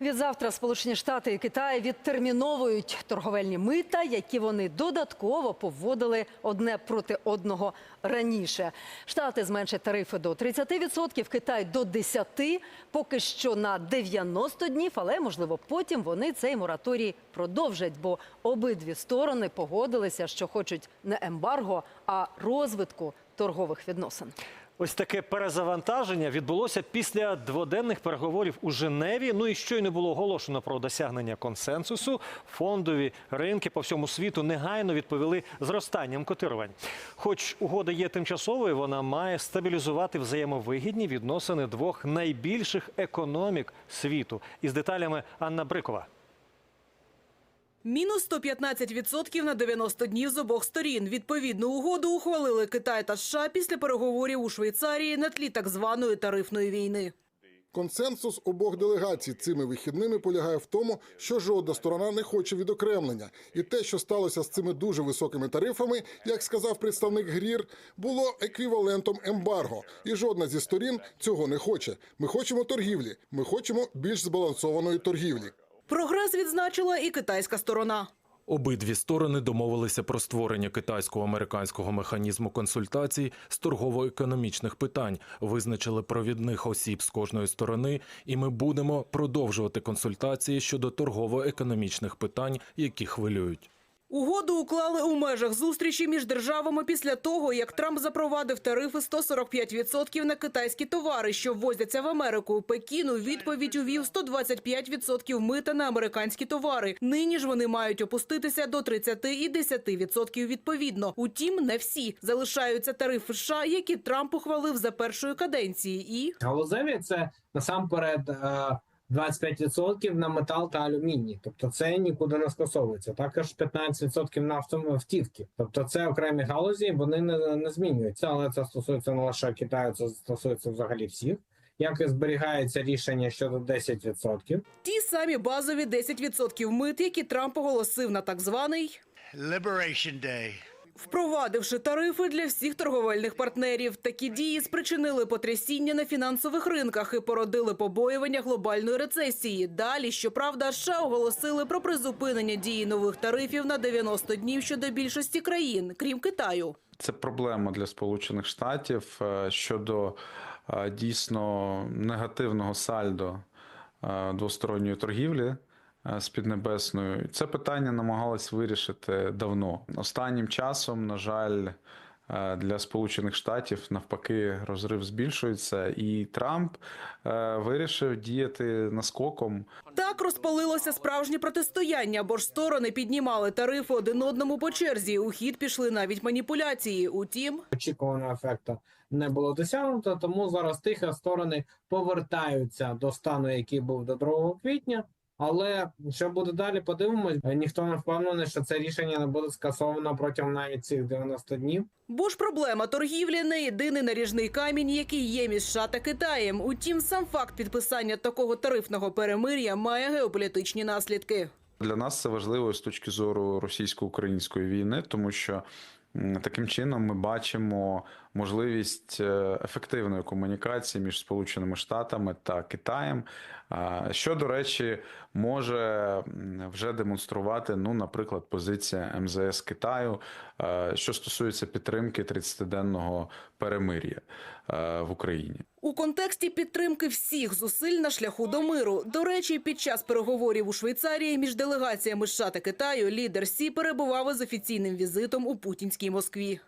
Відзавтра Сполучені Штати і Китай відтерміновують торговельні мита, які вони додатково поводили одне проти одного раніше. Штати зменшать тарифи до 30%, Китай до 10%, поки що на 90 днів, але можливо потім вони цей мораторій продовжать, бо обидві сторони погодилися, що хочуть не ембарго, а розвитку торгових відносин. Ось таке перезавантаження відбулося після дводенних переговорів у Женеві. Ну і щойно було оголошено про досягнення консенсусу. Фондові ринки по всьому світу негайно відповіли зростанням котирувань. Хоч угода є тимчасовою, вона має стабілізувати взаємовигідні відносини двох найбільших економік світу. Із деталями Анна Брикова. Мінус 115% на 90 днів з обох сторін. Відповідну угоду ухвалили Китай та США після переговорів у Швейцарії на тлі так званої тарифної війни. Консенсус обох делегацій цими вихідними полягає в тому, що жодна сторона не хоче відокремлення, і те, що сталося з цими дуже високими тарифами, як сказав представник ГРІР, було еквівалентом ембарго, і жодна зі сторін цього не хоче. Ми хочемо торгівлі, ми хочемо більш збалансованої торгівлі. Прогрес відзначила і китайська сторона. Обидві сторони домовилися про створення китайсько-американського механізму консультацій з торгово-економічних питань, визначили провідних осіб з кожної сторони, і ми будемо продовжувати консультації щодо торгово-економічних питань, які хвилюють. Угоду уклали у межах зустрічі між державами після того, як Трамп запровадив тарифи 145% на китайські товари, що ввозяться в Америку. Пекін у відповідь увів 125% мита на американські товари. Нині ж вони мають опуститися до 30 і 10% відповідно. Утім, не всі залишаються тарифи США, які Трамп ухвалив за першої каденції. І Галузеві це насамперед е, 25% на метал та алюміній. Тобто це нікуди не скасовується. Також 15% на автомобілівки. Тобто це окремі галузі, вони не, не змінюються, але це стосується не лише Китаю, це стосується взагалі всіх. Як і зберігається рішення щодо 10%. ті самі базові 10% мит, які Трамп оголосив на так званий Liberation Day. Впровадивши тарифи для всіх торговельних партнерів, такі дії спричинили потрясіння на фінансових ринках і породили побоювання глобальної рецесії. Далі, щоправда, США оголосили про призупинення дії нових тарифів на 90 днів щодо більшості країн, крім Китаю. Це проблема для Сполучених Штатів е, щодо е, дійсно негативного сальдо е, двосторонньої торгівлі з Піднебесною. Це питання намагались вирішити давно. Останнім часом, на жаль, е, для Сполучених Штатів навпаки розрив збільшується, і Трамп е, вирішив діяти наскоком. Так розпалилося справжнє протистояння, бо ж сторони піднімали тарифи один одному по черзі. У хід пішли навіть маніпуляції. Утім, Очікуваного ефекту не було досягнуто, тому зараз тихо сторони повертаються до стану, який був до 2 квітня. Але що буде далі, подивимось. Ніхто не впевнений, що це рішення не буде скасовано протягом навіть цих 90 днів. Бо ж проблема торгівлі не єдиний наріжний камінь, який є між США та Китаєм. Утім, сам факт підписання такого тарифного перемир'я має геополітичні наслідки. Для нас це важливо з точки зору російсько-української війни, тому що таким чином ми бачимо можливість е, ефективної комунікації між Сполученими Штатами та Китаєм, що, до речі, може вже демонструвати, ну, наприклад, позиція МЗС Китаю, е, що стосується підтримки 30-денного перемир'я е, в Україні. У контексті підтримки всіх зусиль на шляху до миру. До речі, під час переговорів у Швейцарії між делегаціями США та Китаю лідер Сі перебував із офіційним візитом у путінській Москві.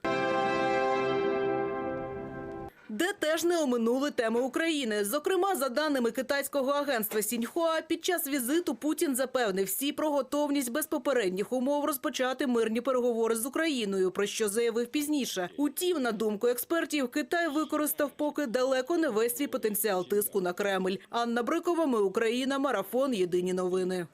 Теж не оминули теми України. Зокрема, за даними китайського агентства Сіньхуа, під час візиту Путін запевнив всі про готовність без попередніх умов розпочати мирні переговори з Україною, про що заявив пізніше. Утім, на думку експертів, Китай використав поки далеко не весь свій потенціал тиску на Кремль. Анна Брикова, ми Україна, марафон. Єдині новини.